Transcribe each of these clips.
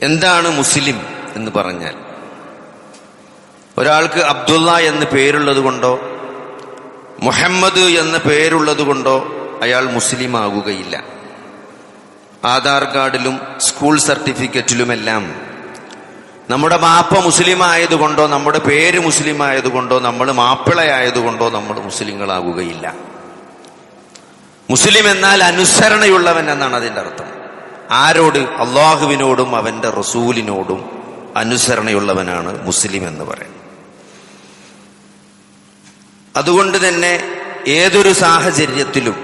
എന്താണ് മുസ്ലിം എന്ന് പറഞ്ഞാൽ ഒരാൾക്ക് അബ്ദുള്ള എന്ന് പേരുള്ളത് കൊണ്ടോ മുഹമ്മദ് എന്ന പേരുള്ളത് കൊണ്ടോ അയാൾ മുസ്ലിം ആകുകയില്ല ആധാർ കാർഡിലും സ്കൂൾ സർട്ടിഫിക്കറ്റിലുമെല്ലാം നമ്മുടെ മാപ്പ മുസ്ലിം ആയതുകൊണ്ടോ നമ്മുടെ പേര് മുസ്ലിം ആയതുകൊണ്ടോ നമ്മൾ മാപ്പിളയായതുകൊണ്ടോ നമ്മൾ മുസ്ലിങ്ങളാകുകയില്ല. മുസ്ലിം എന്നാൽ അനുസരണയുള്ളവൻ എന്നാണ് അതിന്റെ അർത്ഥം. ആരോട്? അള്ളാഹുവിനോടും അവന്റെ റസൂലിനോടും അനുസരണയുള്ളവനാണ് മുസ്ലിം എന്ന് പറയുന്നത് അതുകൊണ്ട് തന്നെ ഏതൊരു സാഹചര്യത്തിലും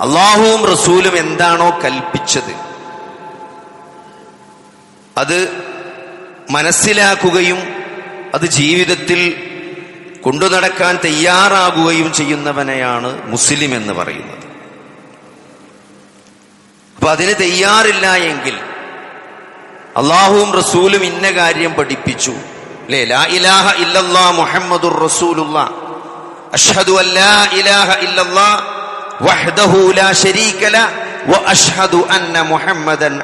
അള്ളാഹുവും റസൂലും എന്താണോ കൽപ്പിച്ചത് അത് മനസ്സിലാക്കുകയും അത് ജീവിതത്തിൽ കൊണ്ടുനടക്കാൻ തയ്യാറാകുകയും ചെയ്യുന്നവനെയാണ് മുസ്ലിം എന്ന് പറയുന്നത്. അപ്പൊ അതിന് തയ്യാറില്ല എങ്കിൽ അള്ളാഹുവും റസൂലും ഇന്ന കാര്യം പഠിപ്പിച്ചു. ലാ ഇലാഹ ഇല്ലല്ലാ അഷ്ഹദു അല്ലാ ഇലാഹ ഇല്ലല്ലാ ലാ ശരീക ല അന്ന മുഹമ്മദൻ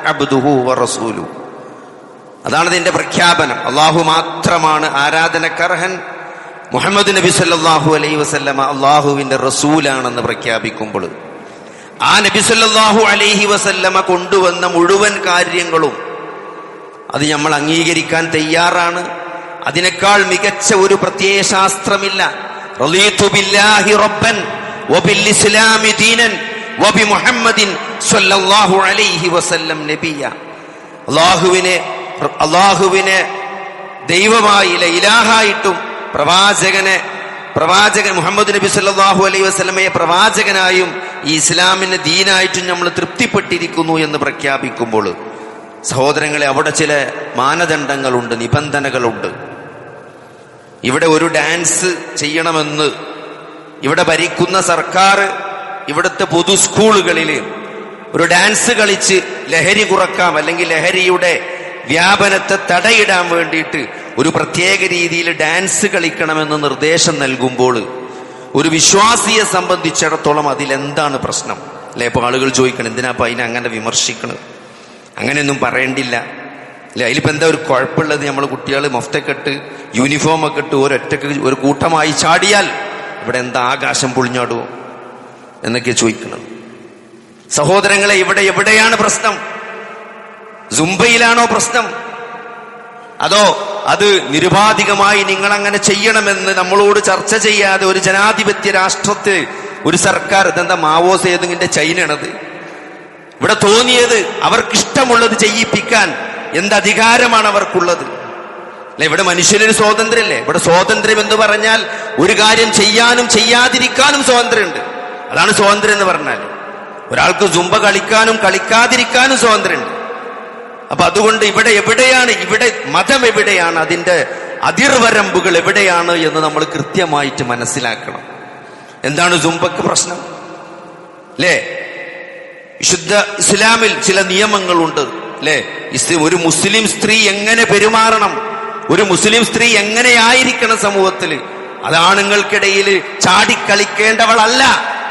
അതാണ് ഇതിന്റെ പ്രഖ്യാപനം. അള്ളാഹു മാത്രമാണ് ആരാധനക്കർഹൻ. മുഹമ്മദ് നബി സല്ലാഹു അലൈ വസല്ലമ അള്ളാഹുവിന്റെ റസൂലാണെന്ന് പ്രഖ്യാപിക്കുമ്പോൾ ആ നബി സല്ലല്ലാഹു അലൈഹി വസല്ലമ കൊണ്ടുവന്ന മുഴുവൻ കാര്യങ്ങളും അത് നമ്മൾ അംഗീകരിക്കാൻ തയ്യാറാണ്. അതിനേക്കാൾ മികച്ച ഒരു വസല്ലം നബിയ. അള്ളാഹുവിനെ അള്ളാഹുവിനെ ദൈവമായില്ല ഇലാഹായിട്ടും പ്രവാചകനെ പ്രവാചകൻ മുഹമ്മദ് നബി സല്ലാഹു അലൈഹി വസ്ലമയെ പ്രവാചകനായും ഈ ഇസ്ലാമിന് ദീനായിട്ടും നമ്മൾ തൃപ്തിപ്പെട്ടിരിക്കുന്നു എന്ന് പ്രഖ്യാപിക്കുമ്പോൾ സഹോദരങ്ങളെ അവിടെ ചില മാനദണ്ഡങ്ങളുണ്ട് നിബന്ധനകളുണ്ട്. ഇവിടെ ഒരു ഡാൻസ് ചെയ്യണമെന്ന് ഇവിടെ ഭരിക്കുന്ന സർക്കാർ ഇവിടുത്തെ പൊതു സ്കൂളുകളിൽ ഒരു ഡാൻസ് കളിച്ച് ലഹരി കുറക്കാം അല്ലെങ്കിൽ ലഹരിയുടെ വ്യാപനത്തെ തടയിടാൻ വേണ്ടിയിട്ട് ഒരു പ്രത്യേക രീതിയിൽ ഡാൻസ് കളിക്കണമെന്ന് നിർദ്ദേശം നൽകുമ്പോൾ ഒരു വിശ്വാസിയെ സംബന്ധിച്ചിടത്തോളം അതിലെന്താണ് പ്രശ്നം? അല്ലെ? ഇപ്പൊ ആളുകൾ ചോദിക്കണം എന്തിനാ അതിനെ അങ്ങനെ വിമർശിക്കണം? അങ്ങനെയൊന്നും പറയേണ്ടില്ല. അല്ലെ? അതിലിപ്പോ എന്താ ഒരു കുഴപ്പമുള്ളത്? നമ്മൾ കുട്ടികൾ മൊഫ്തൊക്കെ ഇട്ട് യൂണിഫോം ഒക്കെ ഇട്ട് ഒരൊറ്റക്ക് ഒരു കൂട്ടമായി ചാടിയാൽ ഇവിടെ എന്താ ആകാശം പൊളിഞ്ഞാടുവോ എന്നൊക്കെ ചോദിക്കണം. സഹോദരങ്ങളെ ഇവിടെ എവിടെയാണ് പ്രശ്നം? സുംബയിലാണോ പ്രശ്നം? അതോ അത് നിരുപാധികമായി നിങ്ങൾ അങ്ങനെ ചെയ്യണമെന്ന് നമ്മളോട് ചർച്ച ചെയ്യാതെ ഒരു ജനാധിപത്യ രാഷ്ട്രത്തെ ഒരു സർക്കാർ ഇതെന്താ മാവോ സേതുങ്ങിന്റെ ചൈനയാണത്? ഇവിടെ തോന്നിയത് അവർക്കിഷ്ടമുള്ളത് ചെയ്യിപ്പിക്കാൻ എന്ത് അധികാരമാണ് അവർക്കുള്ളത്? അല്ലെ ഇവിടെ മനുഷ്യനൊരു സ്വാതന്ത്ര്യമല്ലേ ഇവിടെ സ്വാതന്ത്ര്യം എന്ന് പറഞ്ഞാൽ ഒരു കാര്യം ചെയ്യാനും ചെയ്യാതിരിക്കാനും സ്വാതന്ത്ര്യമുണ്ട്. അതാണ് സ്വാതന്ത്ര്യം എന്ന് പറഞ്ഞാൽ ഒരാൾക്ക് ജുംബ കളിക്കാനും കളിക്കാതിരിക്കാനും സ്വാതന്ത്ര്യമുണ്ട്. അപ്പൊ അതുകൊണ്ട് ഇവിടെ എവിടെയാണ് ഇവിടെ മതം എവിടെയാണ് അതിന്റെ അതിർവരമ്പുകൾ എവിടെയാണ് എന്ന് നമ്മൾ കൃത്യമായിട്ട് മനസ്സിലാക്കണം. എന്താണ് ജുംബക്ക് പ്രശ്നം? അല്ലേ വിശുദ്ധ ഇസ്ലാമിൽ ചില നിയമങ്ങളുണ്ട് അല്ലേ ഒരു മുസ്ലിം സ്ത്രീ എങ്ങനെ പെരുമാറണം? ഒരു മുസ്ലിം സ്ത്രീ എങ്ങനെയായിരിക്കണം സമൂഹത്തിൽ? അത് ആണുങ്ങൾക്കിടയിൽ ചാടിക്കളിക്കേണ്ടവളല്ല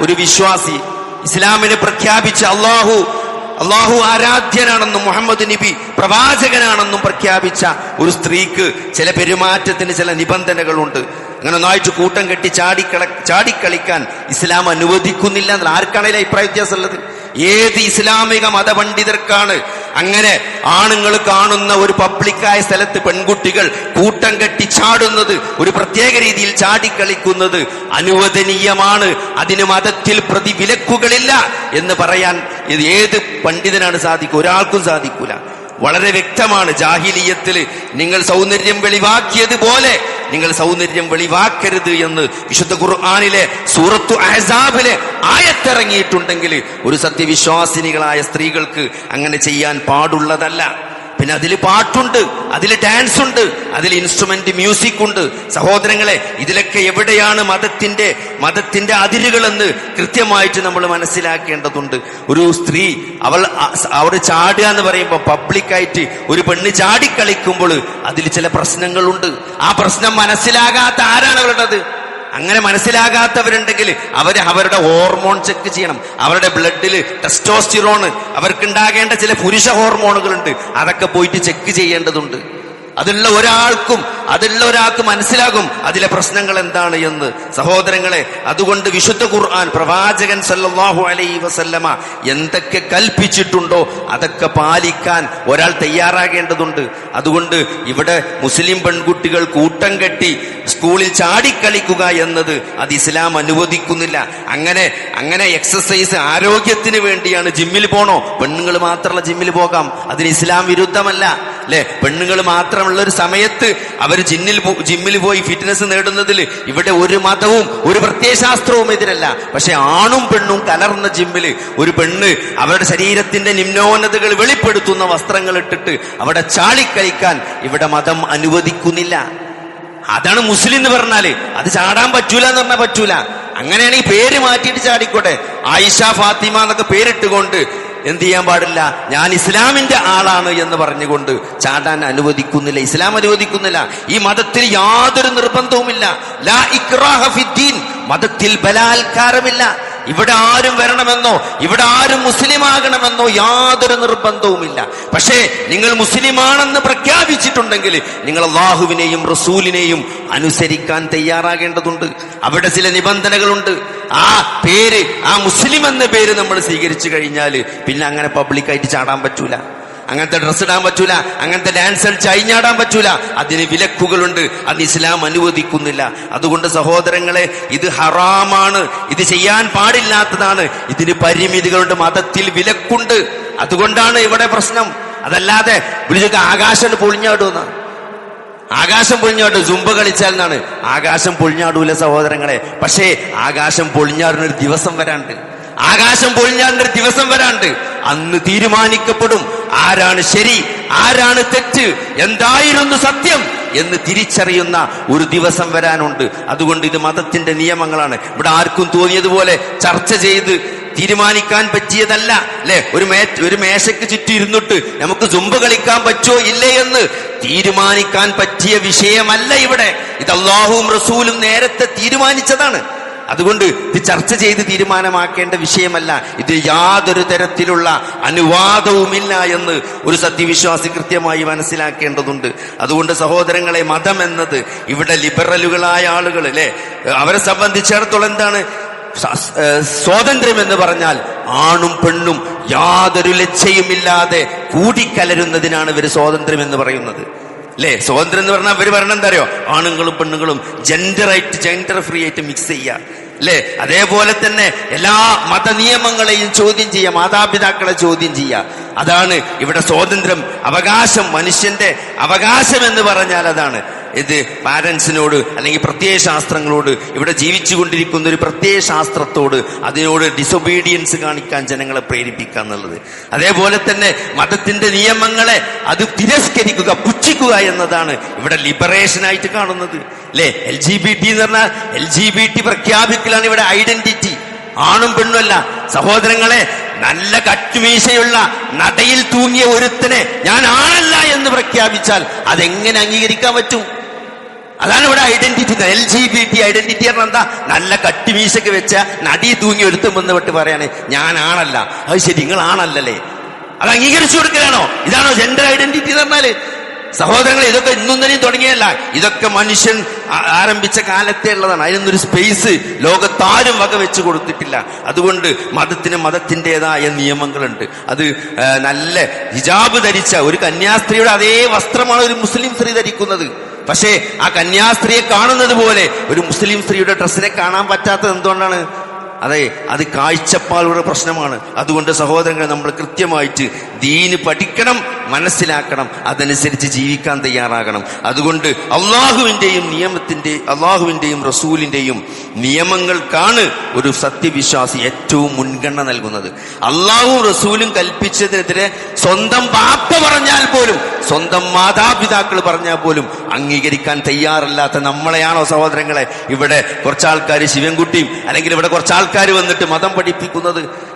ഒരു വിശ്വാസി. ഇസ്ലാമിനെ പ്രഖ്യാപിച്ച അള്ളാഹു അള്ളാഹു ആരാധ്യനാണെന്നും മുഹമ്മദ് നബി പ്രവാചകനാണെന്നും പ്രഖ്യാപിച്ച ഒരു സ്ത്രീക്ക് ചില പെരുമാറ്റത്തിന് ചില നിബന്ധനകളുണ്ട്. അങ്ങനെ ഒന്നായിട്ട് കൂട്ടം കെട്ടി ചാടിക്കള ചാടിക്കളിക്കാൻ ഇസ്ലാം അനുവദിക്കുന്നില്ല എന്നുള്ള ആർക്കാണെങ്കിലും അഭിപ്രായ വ്യത്യാസമുള്ളത്? ഏത് ഇസ്ലാമിക മതപണ്ഡിതർക്കാണ്? അങ്ങനെ ആണുങ്ങൾ കാണുന്ന ഒരു പബ്ലിക്കായ സ്ഥലത്ത് പെൺകുട്ടികൾ കൂട്ടം കെട്ടി ചാടുന്നത് ഒരു പ്രത്യേക രീതിയിൽ ചാടിക്കളിക്കുന്നത് അനുവദനീയമാണ്. അതിന് മതത്തിൽ പ്രതിവിലക്കുകളില്ല എന്ന് പറയാൻ ഏത് പണ്ഡിതനാണ് സാധിക്കുക ഒരാൾക്കും സാധിക്കൂല. വളരെ വ്യക്തമാണ്. ജാഹിലീയത്തിൽ നിങ്ങൾ സൗന്ദര്യം വെളിവാക്കിയതുപോലെ നിങ്ങൾ സൗന്ദര്യം വെളിവാക്കരുത് എന്ന് വിശുദ്ധ ഖുർആാനിലെ സൂറത്തു അഹസാബിലെ ആയത്തിറങ്ങിയിട്ടുണ്ടെങ്കിൽ ഒരു സത്യവിശ്വാസിനികളായ സ്ത്രീകൾക്ക് അങ്ങനെ ചെയ്യാൻ പാടുള്ളതല്ല. പിന്നെ അതിൽ പാട്ടുണ്ട് അതിൽ ഡാൻസ് ഉണ്ട് അതിൽ ഇൻസ്ട്രുമെന്റ് മ്യൂസിക് ഉണ്ട്. സഹോദരങ്ങളെ ഇതിലൊക്കെ എവിടെയാണ് മതത്തിന്റെ മതത്തിന്റെ അതിരുകളെന്ന് കൃത്യമായിട്ട് നമ്മൾ മനസ്സിലാക്കേണ്ടതുണ്ട്. ഒരു സ്ത്രീ അവൾ അവർ ചാടുക എന്ന് പറയുമ്പോൾ പബ്ലിക്കായിട്ട് ഒരു പെണ്ണ് ചാടിക്കളിക്കുമ്പോൾ അതിൽ ചില പ്രശ്നങ്ങളുണ്ട്. ആ പ്രശ്നം മനസ്സിലാകാത്ത ആരാണ് അവരുടേത് അങ്ങനെ മനസ്സിലാകാത്തവരുണ്ടെങ്കിൽ അവർ അവരുടെ ഹോർമോൺ ചെക്ക് ചെയ്യണം. അവരുടെ ബ്ലഡിൽ ടെസ്റ്റോസ്റ്റിറോൺ അവർക്കുണ്ടാകേണ്ട ചില പുരുഷ ഹോർമോണുകളുണ്ട് അതൊക്കെ പോയിട്ട് ചെക്ക് ചെയ്യേണ്ടതുണ്ട്. അതുള്ള ഒരാൾക്കും അതുള്ള ഒരാൾക്ക് മനസ്സിലാകും അതിലെ പ്രശ്നങ്ങൾ എന്താണ് എന്ന്. സഹോദരങ്ങളെ അതുകൊണ്ട് വിശുദ്ധ ഖുർആൻ പ്രവാചകൻ സല്ലാഹു അലൈ വസല്ലമ എന്തൊക്കെ കൽപ്പിച്ചിട്ടുണ്ടോ അതൊക്കെ പാലിക്കാൻ ഒരാൾ തയ്യാറാകേണ്ടതുണ്ട്. അതുകൊണ്ട് ഇവിടെ മുസ്ലിം പെൺകുട്ടികൾ കൂട്ടം കെട്ടി സ്കൂളിൽ ചാടിക്കളിക്കുക എന്നത് അത് ഇസ്ലാം അനുവദിക്കുന്നില്ല. അങ്ങനെ അങ്ങനെ എക്സസൈസ് ആരോഗ്യത്തിന് വേണ്ടിയാണ് ജിമ്മിൽ പോണോ? പെണ്ണുങ്ങൾ മാത്രമുള്ള ജിമ്മിൽ പോകാം. അതിന് ഇസ്ലാം വിരുദ്ധമല്ല. അല്ലെ പെണ്ണുങ്ങൾ മാത്രമുള്ള ഒരു സമയത്ത് അവർ ജിന്നിൽ ജിമ്മിൽ പോയി ഫിറ്റ്നസ് നേടുന്നതിൽ ഇവിടെ ഒരു മതവും ഒരു പ്രത്യയശാസ്ത്രവും എതിരല്ല. പക്ഷെ ആണും പെണ്ണും കലർന്ന ജിമ്മിൽ ഒരു പെണ്ണ് അവരുടെ ശരീരത്തിന്റെ നിമ്നോന്നതകൾ വെളിപ്പെടുത്തുന്ന വസ്ത്രങ്ങൾ ഇട്ടിട്ട് അവിടെ ചാളിക്കളിക്കാൻ ഇവിടെ മതം അനുവദിക്കുന്നില്ല. അതാണ് മുസ്ലിം എന്ന് പറഞ്ഞാൽ അത് ചാടാൻ പറ്റൂല എന്ന് പറഞ്ഞാൽ പറ്റൂല. അങ്ങനെയാണെങ്കിൽ പേര് മാറ്റിയിട്ട് ചാടിക്കോട്ടെ. ആയിഷ ഫാത്തിമ എന്നൊക്കെ പേരിട്ടുകൊണ്ട് എന്ത് ചെയ്യാൻ പാടില്ല? ഞാൻ ഇസ്ലാമിന്റെ ആളാണ് എന്ന് പറഞ്ഞുകൊണ്ട് ചാടാൻ അനുവദിക്കുന്നില്ല. ഇസ്ലാം അനുവദിക്കുന്നില്ല. ഈ മതത്തിൽ യാതൊരു നിർബന്ധവുമില്ല. ലാ ഇക്റാഹ ഫിദ്ദീൻ. മതത്തിൽ ബലാത്കാരമില്ല. ഇവിടെ ആരും വരണമെന്നോ ഇവിടെ ആരും മുസ്ലിം ആകണമെന്നോ യാതൊരു നിർബന്ധവുമില്ല. പക്ഷേ നിങ്ങൾ മുസ്ലിമാണെന്ന് പ്രഖ്യാപിച്ചിട്ടുണ്ടെങ്കിൽ നിങ്ങൾ അള്ളാഹുവിനെയും റസൂലിനെയും അനുസരിക്കാൻ തയ്യാറാകേണ്ടതുണ്ട്. അവിടെ ചില നിബന്ധനകളുണ്ട്. ആ പേര് ആ മുസ്ലിം എന്ന പേര് നമ്മൾ സ്വീകരിച്ചു കഴിഞ്ഞാൽ പിന്നെ അങ്ങനെ പബ്ലിക്കായിട്ട് ചാടാൻ പറ്റൂല. അങ്ങനത്തെ ഡ്രസ് ഇടാൻ പറ്റൂല അങ്ങനത്തെ ഡാൻസ് കളിച്ച് അഴിഞ്ഞാടാൻ പറ്റൂല. അതിന് വിലക്കുകളുണ്ട് അത് ഇസ്ലാം അനുവദിക്കുന്നില്ല. അതുകൊണ്ട് സഹോദരങ്ങളെ ഇത് ഹറാമാണ് ഇത് ചെയ്യാൻ പാടില്ലാത്തതാണ്. ഇതിന് പരിമിതികളുണ്ട് മതത്തിൽ വിലക്കുണ്ട്. അതുകൊണ്ടാണ് ഇവിടെ പ്രശ്നം. അതല്ലാതെ വിളിച്ചൊക്കെ ആകാശം പൊളിഞ്ഞാടുന്ന ആകാശം പൊളിഞ്ഞാട് ജുംബ കളിച്ചാൽ എന്നാണ്. ആകാശം പൊളിഞ്ഞാടൂല സഹോദരങ്ങളെ. പക്ഷേ ആകാശം പൊളിഞ്ഞാടുന്ന ഒരു ദിവസം വരാണ്ട് ആകാശം ഒരു ദിവസം വരാണ്ട്. അന്ന് തീരുമാനിക്കപ്പെടും ആരാണ് ശരി ആരാണ് തെറ്റ് എന്തായിരുന്നു സത്യം എന്ന് തിരിച്ചറിയുന്ന ഒരു ദിവസം വരാനുണ്ട്. അതുകൊണ്ട് ഇത് മതത്തിന്റെ നിയമങ്ങളാണ്. ഇവിടെ ആർക്കും തോന്നിയതുപോലെ ചർച്ച ചെയ്ത് തീരുമാനിക്കാൻ പറ്റിയതല്ല അല്ലെ? ഒരു മേ ഒരു മേശയ്ക്ക് ചുറ്റും ഇരുന്നിട്ട് നമുക്ക് ജുമ്പ് കളിക്കാൻ പറ്റുമോ ഇല്ലേ എന്ന് തീരുമാനിക്കാൻ പറ്റിയ വിഷയമല്ല ഇവിടെ. ഇത് അള്ളാഹുവും റസൂലും നേരത്തെ തീരുമാനിച്ചതാണ്. അതുകൊണ്ട് ഇത് ചർച്ച ചെയ്ത് തീരുമാനമാക്കേണ്ട വിഷയമല്ല. ഇത് യാതൊരു തരത്തിലുള്ള അനുവാദവുമില്ല എന്ന് ഒരു സത്യവിശ്വാസി കൃത്യമായി മനസ്സിലാക്കേണ്ടതുണ്ട്. അതുകൊണ്ട് സഹോദരങ്ങളെ മതം എന്നത് ഇവിടെ ലിബറലുകളായ ആളുകൾ അല്ലെ അവരെ സംബന്ധിച്ചിടത്തോളം എന്താണ്? സ്വാതന്ത്ര്യം എന്ന് പറഞ്ഞാൽ ആണും പെണ്ണും യാതൊരു ലജ്ജയുമില്ലാതെ കൂടിക്കലരുന്നതിനാണ് ഇവർ സ്വാതന്ത്ര്യം എന്ന് പറയുന്നത്. അല്ലേ സ്വാതന്ത്ര്യം എന്ന് പറഞ്ഞാൽ അവർ പറഞ്ഞെന്താ അറിയോ? ആണുങ്ങളും പെണ്ണുങ്ങളും ജെൻഡറായിട്ട് ജെൻഡർ ഫ്രീ ആയിട്ട് മിക്സ് ചെയ്യുക. അല്ലേ അതേപോലെ തന്നെ എല്ലാ മതനിയമങ്ങളെയും ചോദ്യം ചെയ്യുക മാതാപിതാക്കളെ ചോദ്യം ചെയ്യുക. അതാണ് ഇവിടെ സ്വാതന്ത്ര്യം അവകാശം മനുഷ്യന്റെ അവകാശം എന്ന് പറഞ്ഞാൽ അതാണ്. ഇത് പാരൻസിനോട് അല്ലെങ്കിൽ പ്രത്യയ ശാസ്ത്രങ്ങളോട് ഇവിടെ ജീവിച്ചു കൊണ്ടിരിക്കുന്ന ഒരു പ്രത്യയ ശാസ്ത്രത്തോട് അതിനോട് ഡിസൊബീഡിയൻസ് കാണിക്കാൻ ജനങ്ങളെ പ്രേരിപ്പിക്കുക എന്നുള്ളത്. അതേപോലെ തന്നെ മതത്തിന്റെ നിയമങ്ങളെ അത് തിരസ്കരിക്കുക പുച്ഛിക്കുക എന്നതാണ് ഇവിടെ ലിബറേഷൻ ആയിട്ട് കാണുന്നത്. അല്ലെ എൽ ജി ബി ടി എന്ന് പറഞ്ഞാൽ എൽ ജി ബി ടി പ്രഖ്യാപിക്കലാണ് ഇവിടെ ഐഡന്റിറ്റി ആണും പെണ്ണുമല്ല സഹോദരങ്ങളെ നല്ല കട്ടുമീശയുള്ള നടയിൽ തൂങ്ങിയ ഒരുത്തനെ ഞാൻ ആണല്ല എന്ന് പ്രഖ്യാപിച്ചാൽ അതെങ്ങനെ അംഗീകരിക്കാൻ പറ്റും? അതാണ് ഇവിടെ identity L G B T identity പറഞ്ഞാൽ എന്താ നല്ല കട്ടിമീശക്ക് വെച്ച നടി തൂങ്ങി ഒരുത്തും വിട്ട് പറയാണ്. ഞാനാണല്ല. അത് ശരി നിങ്ങളാണല്ലേ അത് അംഗീകരിച്ചു കൊടുക്കലാണോ? ഇതാണോ ജെൻഡർ ഐഡന്റിറ്റി എന്ന് പറഞ്ഞാൽ? സഹോദരങ്ങൾ ഇതൊക്കെ ഇന്നും തന്നെയും തുടങ്ങിയല്ല ഇതൊക്കെ മനുഷ്യൻ ആരംഭിച്ച കാലത്തേ ഉള്ളതാണ്. അതിനൊന്നൊരു സ്പേസ് ലോകത്താരും വക വെച്ച് കൊടുത്തിട്ടില്ല. അതുകൊണ്ട് മതത്തിന് മതത്തിന്റെതായ നിയമങ്ങളുണ്ട്. അത് നല്ല ഹിജാബ് ധരിച്ച ഒരു കന്യാസ്ത്രീയുടെ അതേ വസ്ത്രമാണ് ഒരു മുസ്ലിം സ്ത്രീ ധരിക്കുന്നത്. പക്ഷേ ആ കന്യാസ്ത്രീയെ കാണുന്നത് പോലെ ഒരു മുസ്ലിം സ്ത്രീയുടെ ഡ്രസ്സിനെ കാണാൻ പറ്റാത്തത് എന്തുകൊണ്ടാണ്? അതെ അത് കാഴ്ചപ്പാടുള്ള പ്രശ്നമാണ്. അതുകൊണ്ട് സഹോദരങ്ങൾ നമ്മൾ കൃത്യമായിട്ട് ദീന് പഠിക്കണം മനസ്സിലാക്കണം അതനുസരിച്ച് ജീവിക്കാൻ തയ്യാറാകണം. അതുകൊണ്ട് അള്ളാഹുവിന്റെയും നിയമത്തിന്റെ അള്ളാഹുവിന്റെയും റസൂലിന്റെയും നിയമങ്ങൾക്കാണ് ഒരു സത്യവിശ്വാസി ഏറ്റവും മുൻഗണന നൽകുന്നത്. അള്ളാഹും റസൂലും കൽപ്പിച്ചതിനെതിരെ സ്വന്തം വാപ്പ പറഞ്ഞാൽ പോലും സ്വന്തം മാതാപിതാക്കൾ പറഞ്ഞാൽ പോലും അംഗീകരിക്കാൻ തയ്യാറല്ലാത്ത നമ്മളെയാണോ സഹോദരങ്ങളെ? ഇവിടെ കുറച്ചാൾക്കാർ ശിവൻകുട്ടിയും അല്ലെങ്കിൽ ഇവിടെ കുറച്ചാൾക്കാർ വന്നിട്ട് മതം പഠിപ്പിക്കുന്നത്.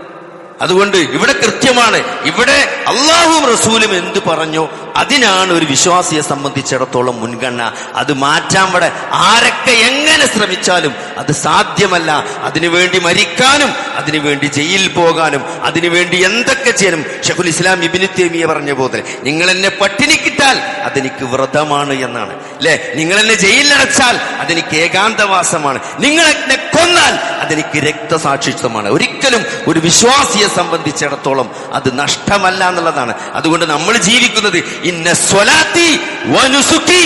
അതുകൊണ്ട് ഇവിടെ കൃത്യമാണ്. ഇവിടെ അള്ളാഹും റസൂലും എന്ത് പറഞ്ഞോ അതിനാണ് ഒരു വിശ്വാസിയെ സംബന്ധിച്ചിടത്തോളം മുൻഗണന. അത് മാറ്റാൻ ഇവിടെ ആരൊക്കെ എങ്ങനെ ശ്രമിച്ചാലും അത് സാധ്യമല്ല. അതിനുവേണ്ടി മരിക്കാനും അതിനുവേണ്ടി ജയിൽ പോകാനും അതിനുവേണ്ടി എന്തൊക്കെ ചെയ്യാനും. ഷെഖുൽ ഇസ്ലാം ഇബിന് തേമിയ പറഞ്ഞ പോലെ നിങ്ങൾ എന്നെ പട്ടിണിക്കിട്ടാൽ അതെനിക്ക് വ്രതമാണ് എന്നാണ്. അല്ലെ നിങ്ങൾ എന്നെ ജയിലിലടച്ചാൽ അതെനിക്ക് ഏകാന്തവാസമാണ്. നിങ്ങൾ എന്നെ കൊന്നാൽ അതെനിക്ക് രക്തസാക്ഷിത്വമാണ്. ഒരിക്കലും ഒരു വിശ്വാസിയെ സംബന്ധിച്ചിടത്തോളം അത് നഷ്ടമല്ല എന്നുള്ളതാണ്. അതുകൊണ്ട് നമ്മൾ ജീവിക്കുന്നത് ഇന്ന സ്വലാത്തി വനുസുക്കി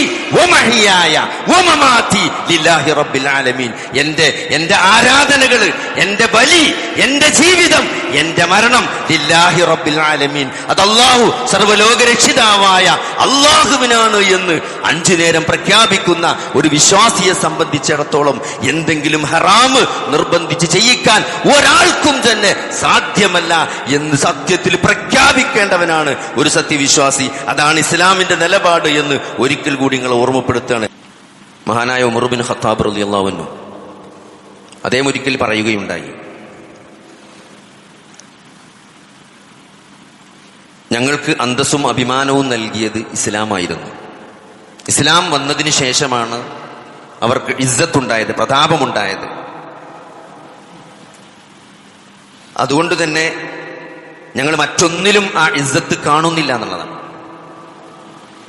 എന്റെ എന്റെ ആരാധനകൾ എന്റെ ബലി എന്റെ ജീവിതം എന്റെ മരണം ലില്ലാഹി റബ്ബിൽ ആലമീൻ. അത് അള്ളാഹു സർവലോക രക്ഷിതാവായ അള്ളാഹുവിനാണ് എന്ന് അഞ്ചു നേരം പ്രഖ്യാപിക്കുന്ന ഒരു വിശ്വാസിയെ സംബന്ധിച്ചിടത്തോളം എന്തെങ്കിലും ഹറാമ് നിർബന്ധിച്ച് ചെയ്യിക്കാൻ ഒരാൾക്കും തന്നെ സാധ്യമല്ല എന്ന് സത്യത്തിൽ പ്രഖ്യാപിക്കേണ്ടവനാണ് ഒരു സത്യവിശ്വാസി. അതാണ് ഇസ്ലാമിന്റെ നിലപാട് എന്ന് ഒരിക്കൽ കൂടി നിങ്ങൾ ഓർമ്മപ്പെടുത്തുകയാണ്. മഹാനായ ഉമറുബിൻ ഖത്താബ് റളിയല്ലാഹു അദ്ദേഹം ഒരിക്കൽ പറയുകയുണ്ടായി. ഞങ്ങൾക്ക് അന്തസ്സും അഭിമാനവും നൽകിയത് ഇസ്ലാമായിരുന്നു. ഇസ്ലാം വന്നതിന് ശേഷമാണ് അവർക്ക് ഇസ്സത്തുണ്ടായത് പ്രതാപമുണ്ടായത്. അതുകൊണ്ട് തന്നെ ഞങ്ങൾ മറ്റൊന്നിലും ആ ഇസ്സത്ത് കാണുന്നില്ല എന്നുള്ളതാണ്.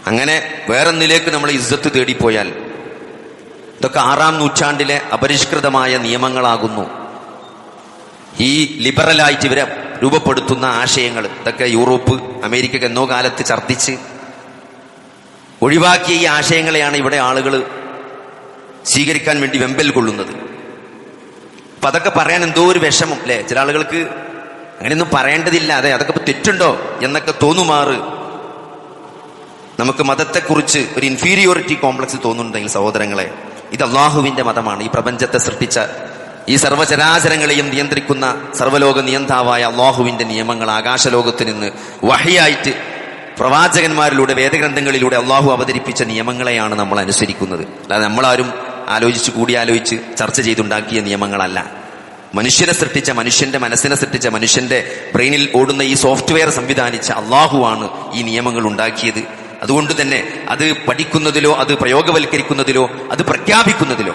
അങ്ങനെ വേറൊന്നിലേക്ക് നമ്മൾ ഇസ്സത്ത് തേടിപ്പോയാൽ ഇതൊക്കെ ആറാം നൂറ്റാണ്ടിലെ അപരിഷ്കൃതമായ നിയമങ്ങളാകുന്നു. ഈ ലിബറലായിട്ട് ഇവരെ രൂപപ്പെടുത്തുന്ന ആശയങ്ങൾ ഇതൊക്കെ യൂറോപ്പ് അമേരിക്ക എന്നോ കാലത്ത് ഛർദ്ദിച്ച് ഒഴിവാക്കിയ ഈ ആശയങ്ങളെയാണ് ഇവിടെ ആളുകൾ സ്വീകരിക്കാൻ വേണ്ടി വെമ്പൽ കൊള്ളുന്നത്. അപ്പൊ അതൊക്കെ പറയാൻ എന്തോ ഒരു വിഷമം അല്ലെ ചില ആളുകൾക്ക് അങ്ങനെയൊന്നും പറയേണ്ടതില്ല. അതെ അതൊക്കെ ഇപ്പൊ തെറ്റുണ്ടോ എന്നൊക്കെ തോന്നുമാറ്. നമുക്ക് മതത്തെക്കുറിച്ച് ഒരു ഇൻഫീരിയോറിറ്റി കോംപ്ലക്സ് തോന്നുന്നുണ്ടെങ്കിൽ സഹോദരങ്ങളെ ഇത് അള്ളാഹുവിന്റെ മതമാണ്. ഈ പ്രപഞ്ചത്തെ സൃഷ്ടിച്ച ഈ സർവചരാചരങ്ങളെയും നിയന്ത്രിക്കുന്ന സർവലോക നിയന്താവായ അള്ളാഹുവിന്റെ നിയമങ്ങൾ ആകാശലോകത്ത് നിന്ന് വഹിയായിട്ട് പ്രവാചകന്മാരിലൂടെ വേദഗ്രന്ഥങ്ങളിലൂടെ അള്ളാഹു അവതരിപ്പിച്ച നിയമങ്ങളെയാണ് നമ്മൾ അനുസരിക്കുന്നത്. അല്ലാതെ നമ്മളാരും ആലോചിച്ച് കൂടിയാലോചിച്ച് ചർച്ച ചെയ്തുണ്ടാക്കിയ നിയമങ്ങളല്ല. മനുഷ്യനെ സൃഷ്ടിച്ച മനുഷ്യന്റെ മനസ്സിനെ സൃഷ്ടിച്ച മനുഷ്യന്റെ ബ്രെയിനിൽ ഓടുന്ന ഈ സോഫ്റ്റ്വെയർ സംവിധാനിച്ച അള്ളാഹുവാണ് ഈ നിയമങ്ങൾ ഉണ്ടാക്കിയത്. അതുകൊണ്ട് തന്നെ അത് പഠിക്കുന്നതിലോ അത് പ്രയോഗവൽക്കരിക്കുന്നതിലോ അത് പ്രഖ്യാപിക്കുന്നതിലോ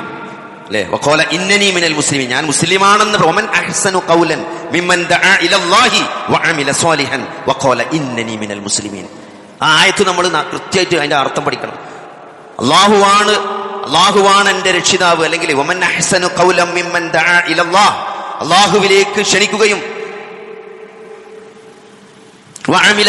അല്ലെ? വഖോല ഇന്നനി മിനൽ മുസ്ലിമീൻ. ഞാൻ മുസ്ലിമാണെന്ന് റോമൻ അഹ്സനു ഖൗലൻ മിമ്മൻ ദഅ ഇലല്ലാഹി വഅമില സ്വാലിഹൻ വഖോല ഇന്നനി മിനൽ മുസ്ലിമീൻ. ആ ആയത്ത് നമ്മൾ കൃത്യമായിട്ട് അതിന്റെ അർത്ഥം പഠിക്കണം. അള്ളാഹുവാണ് അള്ളാഹുവാണ് എന്റെ രക്ഷിതാവ്. അല്ലെങ്കിൽ അള്ളാഹുവിലേക്ക് ക്ഷണിക്കുകയും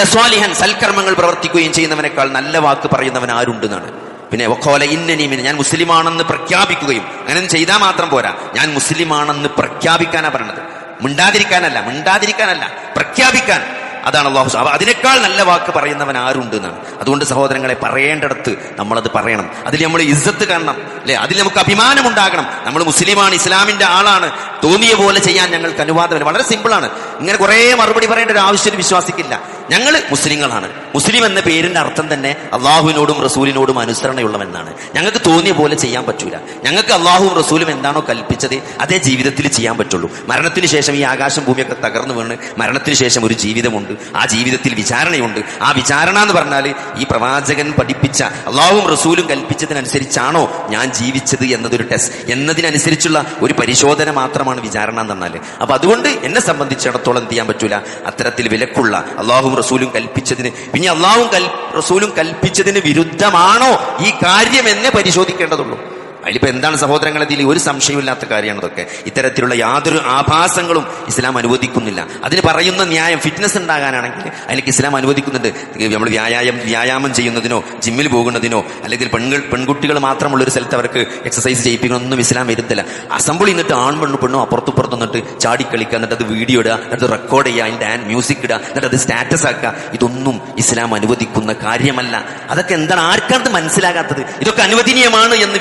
സ്വാലിഹൻ സൽക്കർമ്മങ്ങൾ പ്രവർത്തിക്കുകയും ചെയ്യുന്നവനേക്കാൾ നല്ല വാക്ക് പറയുന്നവൻ ആരുണ്ടെന്നാണ്. പിന്നെ ഒക്കോല ഇന്നനീമിന് ഞാൻ മുസ്ലിമാണെന്ന് പ്രഖ്യാപിക്കുകയും അങ്ങനെ ചെയ്താൽ മാത്രം പോരാ. ഞാൻ മുസ്ലിമാണെന്ന് പ്രഖ്യാപിക്കാനാ പറഞ്ഞത്. മിണ്ടാതിരിക്കാനല്ല മിണ്ടാതിരിക്കാനല്ല പ്രഖ്യാപിക്കാൻ. അതാണ് അള്ളാഹു അപ്പൊ അതിനേക്കാൾ നല്ല വാക്ക് പറയുന്നവൻ ആരുണ്ട് എന്നാണ് അതുകൊണ്ട് സഹോദരങ്ങളെ പറയേണ്ടടത്ത് നമ്മളത് പറയണം. അതിൽ നമ്മൾ ഇസ്സത്ത് കാണണം അല്ലെ? അതിൽ നമുക്ക് അഭിമാനം ഉണ്ടാകണം നമ്മൾ മുസ്ലിമാണ് ഇസ്ലാമിന്റെ ആളാണ്. തോന്നിയ പോലെ ചെയ്യാൻ ഞങ്ങൾക്ക് അനുവാദമില്ല. വളരെ സിമ്പിളാണ് ഇങ്ങനെ കുറെ മറുപടി പറയേണ്ട ഒരു ആവശ്യം വിശ്വാസിക്കില്ല. ഞങ്ങൾ മുസ്ലിങ്ങളാണ്. മുസ്ലിം എന്ന പേരിന്റെ അർത്ഥം തന്നെ അള്ളാഹുവിനോടും റസൂലിനോടും അനുസരണയുള്ളവെന്നാണ് ഞങ്ങൾക്ക് തോന്നിയ പോലെ ചെയ്യാൻ പറ്റൂല. ഞങ്ങൾക്ക് അള്ളാഹുവും റസൂലും എന്താണോ കൽപ്പിച്ചത് അതേ ജീവിതത്തിൽ ചെയ്യാൻ പറ്റുള്ളൂ. മരണത്തിന് ശേഷം ഈ ആകാശം ഭൂമിയൊക്കെ തകർന്നു വീണ് മരണത്തിന് ശേഷം ഒരു ജീവിതമുണ്ട്. ആ ജീവിതത്തിൽ വിചാരണയുണ്ട്. ആ വിചാരണ എന്ന് പറഞ്ഞാൽ ഈ പ്രവാചകൻ പഠിപ്പിച്ച അള്ളാഹുവും റസൂലും കൽപ്പിച്ചതിനനുസരിച്ചാണോ ഞാൻ ജീവിച്ചത് എന്നതൊരു ടെസ്റ്റ് എന്നതിനനുസരിച്ചുള്ള ഒരു പരിശോധന മാത്രമാണ് വിചാരണ എന്ന് പറഞ്ഞാൽ അപ്പൊ അതുകൊണ്ട് എന്നെ സംബന്ധിച്ചിടത്തോളം എന്ത് ചെയ്യാൻ പറ്റൂല? അത്തരത്തിൽ വിലക്കുള്ള അള്ളാഹുവും റസൂലും കൽപ്പിച്ചതിന്. പിന്നെ അള്ളാഹും റസൂലും കൽപ്പിച്ചതിന് വിരുദ്ധമാണോ ഈ കാര്യം എന്നെ പരിശോധിക്കേണ്ടതുള്ളൂ. അതിലിപ്പോ എന്താണ് സഹോദരങ്ങളെ ഇതിൽ ഒരു സംശയമില്ലാത്ത കാര്യമാണ് ഇതൊക്കെ. ഇത്തരത്തിലുള്ള യാതൊരു ആഭാസങ്ങളും ഇസ്ലാം അനുവദിക്കുന്നില്ല. അതിന് പറയുന്ന ന്യായം ഫിറ്റ്നസ് ഉണ്ടാകാനാണെങ്കിൽ അതിലേക്ക് ഇസ്ലാം അനുവദിക്കുന്നുണ്ട്. നമ്മൾ വ്യായാമം വ്യായാമം ചെയ്യുന്നതിനോ ജിമ്മിൽ പോകുന്നതിനോ അല്ലെങ്കിൽ പെൺകൾ പെൺകുട്ടികൾ മാത്രമുള്ള ഒരു സ്ഥലത്ത് അവർക്ക് എക്സസൈസ് ചെയ്യിപ്പിക്കണമെന്നും ഇസ്ലാം വരുന്നില്ല അസംബിളി നിന്നിട്ട് ആൺ പെണ്ണു പെണ്ണോ അപ്പുറത്തും പുറത്തു നിന്നിട്ട് ചാടിക്കളിക്കുക എന്നിട്ട് അത് വീഡിയോ ഇടുക എന്നിട്ട് റെക്കോർഡ് ചെയ്യുക അതിന്റെ മ്യൂസിക് ഇടുക എന്നിട്ട് അത് സ്റ്റാറ്റസ് ആക്കുക. ഇതൊന്നും ഇസ്ലാം അനുവദിക്കുന്ന കാര്യമല്ല. അതൊക്കെ എന്താണ്? ആർക്കാണ് മനസ്സിലാകാത്തത്? ഇതൊക്കെ അനുവദനീയമാണ് എന്ന്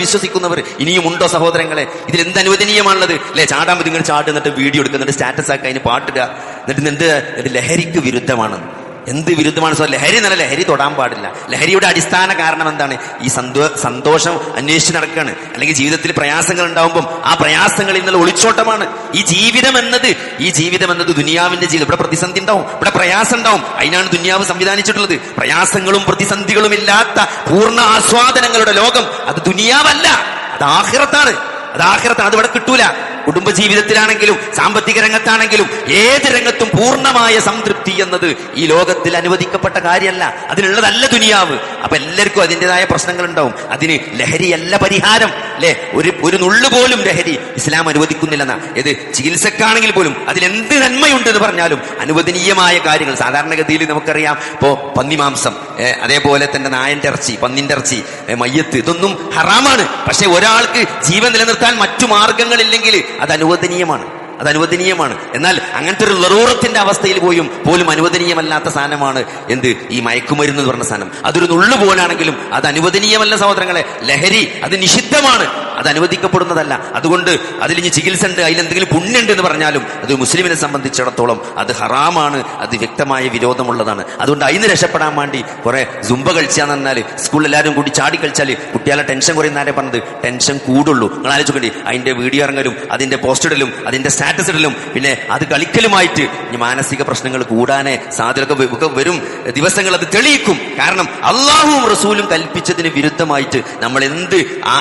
വിശ്വസിക്കുന്നവർ ഇനിയും ഉണ്ടോ സഹോദരങ്ങളെ? ഇതിൽ എന്ത് അനുവദനീയമാണുള്ളത്? അല്ലെ ചാടാൻ നിങ്ങൾ ചാട്ട് എന്നിട്ട് വീഡിയോ എടുക്കുക എന്നിട്ട് സ്റ്റാറ്റസ് ആക്കുക അതിന് പാട്ടിടുക എന്നിട്ട് എന്ത് ലഹരിക്ക് വിരുദ്ധമാണ്. എന്ത് വിരുദ്ധമാണ് സോ ലഹരി എന്നല്ല ലഹരി തൊടാൻ പാടില്ല. ലഹരിയുടെ അടിസ്ഥാന കാരണം എന്താണ്? ഈ സന്തോ സന്തോഷം അന്വേഷിച്ച് നടക്കുകയാണ്. അല്ലെങ്കിൽ ജീവിതത്തിൽ പ്രയാസങ്ങൾ ഉണ്ടാവുമ്പം ആ പ്രയാസങ്ങളിൽ നിന്നുള്ള ഒളിച്ചോട്ടമാണ്. ഈ ജീവിതം എന്നത് ഈ ജീവിതം എന്നത് ദുനിയാവിന്റെ ജീവിതം. ഇവിടെ പ്രതിസന്ധി ഉണ്ടാവും ഇവിടെ പ്രയാസം ഉണ്ടാവും. അതിനാണ് ദുനിയാവ് സംവിധാനിച്ചിട്ടുള്ളത്. പ്രയാസങ്ങളും പ്രതിസന്ധികളും ഇല്ലാത്ത പൂർണ ആസ്വാദനങ്ങളുടെ ലോകം അത് ദുനിയാവല്ല. അത് ആഹിറത്താണ്. അത് ആഹിറത്താണ് അത് ഇവിടെ കിട്ടൂല. കുടുംബ ജീവിതത്തിലാണെങ്കിലും സാമ്പത്തിക രംഗത്താണെങ്കിലും ഏത് രംഗത്തും പൂർണമായ സംതൃപ്തി എന്നത് ഈ ലോകത്തിൽ അനുവദിക്കപ്പെട്ട കാര്യമല്ല. അതിനുള്ളതല്ല ദുനിയാവ്. അപ്പൊ എല്ലാവർക്കും അതിന്റെതായ പ്രശ്നങ്ങൾ ഉണ്ടാവും അതിന് ലഹരിയല്ല പരിഹാരം. അല്ലെ? ഒരു ഒരു നുള്ളുപോലും ലഹരി ഇസ്ലാം അനുവദിക്കുന്നില്ലെന്ന. ഏത് ചികിത്സക്കാണെങ്കിൽ പോലും അതിലെന്ത് നന്മയുണ്ട് എന്ന് പറഞ്ഞാലും അനുവദനീയമായ കാര്യങ്ങൾ. സാധാരണഗതിയിൽ നമുക്കറിയാം. ഇപ്പോ പന്നിമാംസം അതേപോലെ തന്നെ നായന്റെ ഇറച്ചി പന്നിന്റെ ഇറച്ചി മയ്യത്ത് ഇതൊന്നും ഹറാമാണ്. പക്ഷെ ഒരാൾക്ക് ജീവൻ നിലനിർത്താൻ മറ്റു മാർഗങ്ങളില്ലെങ്കിൽ അത് അനുവദനീയമാണ് അത് അനുവദനീയമാണ്. എന്നാൽ അങ്ങനത്തെ ഒരു ലറൂറത്തിന്റെ അവസ്ഥയിൽ പോയും പോലും അനുവദനീയമല്ലാത്ത സാധനമാണ് എന്ത്? ഈ മയക്കുമരുന്ന് പറഞ്ഞ സാധനം. അതൊരു നുള്ളു പോലാണെങ്കിലും അത് അനുവദനീയമല്ല സഹോദരങ്ങളെ. ലഹരി അത് നിഷിദ്ധമാണ്. അത് അനുവദിക്കപ്പെടുന്നതല്ല. അതുകൊണ്ട് ഇനി ചികിത്സ ഉണ്ട് അതിലെന്തെങ്കിലും പുണ്യുണ്ട് എന്ന് പറഞ്ഞാലും അത് മുസ്ലിമിനെ സംബന്ധിച്ചിടത്തോളം അത് ഹറാമാണ് അത് വ്യക്തമായ വിരോധമുള്ളതാണ്. അതുകൊണ്ട് അതിന് രക്ഷപ്പെടാൻ വേണ്ടി കുറെ സുംബ കളിച്ചാന്ന് പറഞ്ഞാൽ സ്കൂളിൽ എല്ലാവരും കൂടി ചാടി കളിച്ചാൽ കുട്ടികളെ ടെൻഷൻ കുറയുന്നാരെ പറഞ്ഞത്? ടെൻഷൻ കൂടുള്ളൂ. നിങ്ങൾ ആലോചിക്കേണ്ടി അതിന്റെ വീഡിയോ ഇറങ്ങലും അതിന്റെ പോസ്റ്റിടലും അതിന്റെ സ്റ്റാറ്റസ് ഇടലും പിന്നെ അത് കളിക്കലുമായിട്ട് മാനസിക പ്രശ്നങ്ങൾ കൂടാനേ സാധ്യത വരും. ദിവസങ്ങൾ അത് തെളിയിക്കും. കാരണം അള്ളാഹുവും റസൂലും കൽപ്പിച്ചതിന് വിരുദ്ധമായിട്ട് നമ്മൾ എന്ത്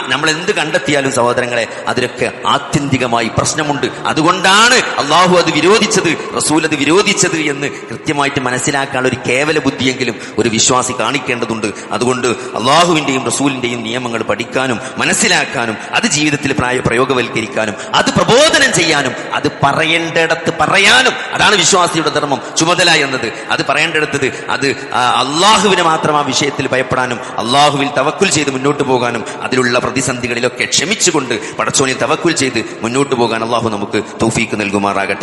നമ്മൾ എന്ത് കണ്ടെത്തിയാലും സഹോദരങ്ങളെ അതിലൊക്കെ ആത്യന്തികമായി പ്രശ്നമുണ്ട്. അതുകൊണ്ടാണ് അള്ളാഹു അത് വിരോധിച്ചത് റസൂൽ അത് വിരോധിച്ചത് എന്ന് കൃത്യമായിട്ട് മനസ്സിലാക്കാനുള്ള ഒരു കേവല ബുദ്ധിയെങ്കിലും ഒരു വിശ്വാസി കാണിക്കേണ്ടതുണ്ട്. അതുകൊണ്ട് അള്ളാഹുവിന്റെയും റസൂലിന്റെയും നിയമങ്ങൾ പഠിക്കാനും മനസ്സിലാക്കാനും അത് ജീവിതത്തിൽ പ്രായ പ്രയോഗവൽക്കരിക്കാനും അത് പ്രബോധനം ചെയ്യാനും അത് പറയേണ്ടിടത്ത് പറയാനും അതാണ് വിശ്വാസിയുടെ ധർമ്മം ചുമതല എന്നത്. അത് പറയേണ്ടിടത്തത് അത് അള്ളാഹുവിനെ മാത്രം ആ വിഷയത്തിൽ ഭയപ്പെടാനും അള്ളാഹുവിൽ തവക്കുൽ ചെയ്ത് മുന്നോട്ട് പോകാനും അതിലുള്ള പ്രതിസന്ധികളിലൊക്കെ ക്ഷമിച്ചുകൊണ്ട് പടച്ചോനെ തവക്കുൽ ചെയ്ത് മുന്നോട്ട് പോകാൻ അള്ളാഹു നമുക്ക് തൗഫീക്ക് നൽകുമാറാകട്ടെ.